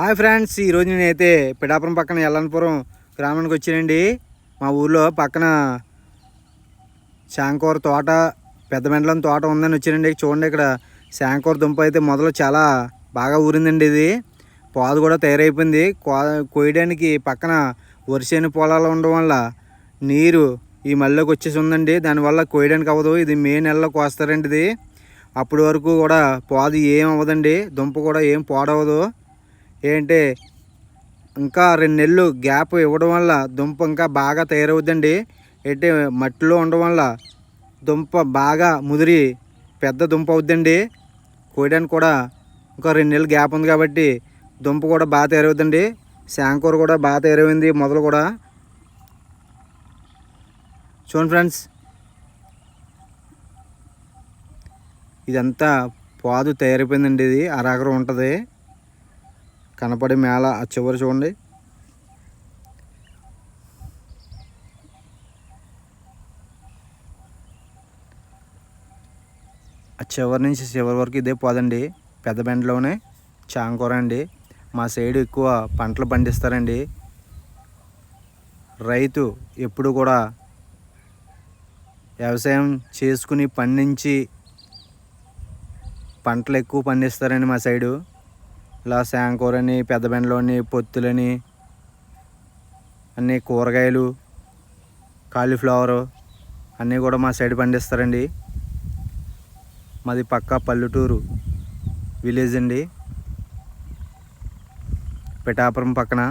Hi friends ఈరోజు నేనైతే పిఠాపురం పక్కన ఎల్లనపురం గ్రామానికి వచ్చానండి. మా ఊర్లో పక్కన శాంకూర తోట పెద్దమెండలం తోట ఉందని వచ్చానండి. చూడండి ఇక్కడ శాంకూర దుంప అయితే మొదలు చాలా బాగా ఊరిందండి ఇది. పాదు కూడా తయారైపోయింది. కోయడానికి పక్కన వరిసేని పొలాలు ఉండడం వల్ల నీరు ఈ మళ్ళీకి వచ్చేసి ఉందండి. దానివల్ల కోయడానికి అవ్వదు. ఇది మే నెలలో కోస్తారండి ఇది. అప్పటి వరకు కూడా పాదు ఏం అవ్వదండి. దుంప కూడా ఏం పాడవదు. ఏంటి? ఇంకా రెండు నెలలు గ్యాప్ ఇవ్వడం వల్ల దుంప ఇంకా బాగా తయారవుద్దండి. ఏంటి? మట్టిలో ఉండడం వల్ల దుంప బాగా ముదిరి పెద్ద దుంప అవుద్దండి. కోయడానికి కూడా ఇంకా రెండు నెలలు గ్యాప్ ఉంది కాబట్టి దుంప కూడా బాగా తయారవుద్దండి. శాంకూర కూడా బాగా తయారైంది మొదలు కూడా. చూడండి ఫ్రెండ్స్. ఇదంతా పాదు తయారైపోయిందండి ఇది. అరాకరం ఉంటుంది. కనపడే మేళ ఆ చివరి చూడండి. ఆ చివరి నుంచి చివరి వరకు ఇదే పోదండి. పెద్ద బెండలోనే చాంకూర అండి. మా సైడ్ ఎక్కువ పంటలు పండిస్తారండి. రైతు ఎప్పుడు కూడా వ్యవసాయం చేసుకుని పండించి పంటలు ఎక్కువ పండిస్తారండి మా సైడు. ఇలా శాంకూరని పెద్ద బెండలోని పొత్తులని అన్ని కూరగాయలు కాలీఫ్లవరు అన్నీ కూడా మా సైడ్ పండిస్తారండి. మాది పక్క పల్లెటూరు విలేజ్ అండి. పిఠాపురం పక్కన.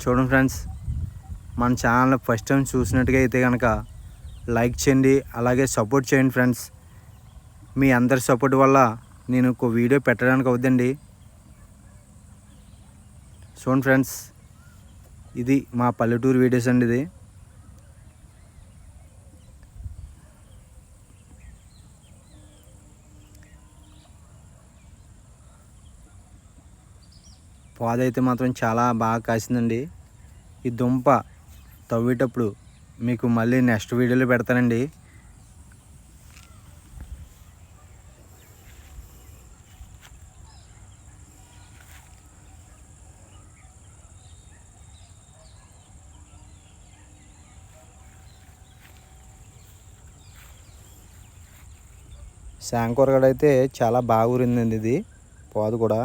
చూడండి ఫ్రెండ్స్ మన ఛానల్ ఫస్ట్ టైం చూసినట్టుగా అయితే కనుక లైక్ చేయండి అలాగే సపోర్ట్ చేయండి ఫ్రెండ్స్. మీ అందరి సపోర్ట్ వల్ల నేను ఒక వీడియో పెట్టడానికి అవుద్దండి. చూడండి ఫ్రెండ్స్ ఇది మా పల్లెటూరు వీడియోస్ అండి ఇది. పాదైతే మాత్రం చాలా బాగా కాసిందండి. ఈ దుంప తవ్వేటప్పుడు మీకు మళ్ళీ నెక్స్ట్ వీడియోలో పెడతానండి. శాంకూర అయితే చాలా బాగా ఊరిందండి ఇది. పాదు కూడా.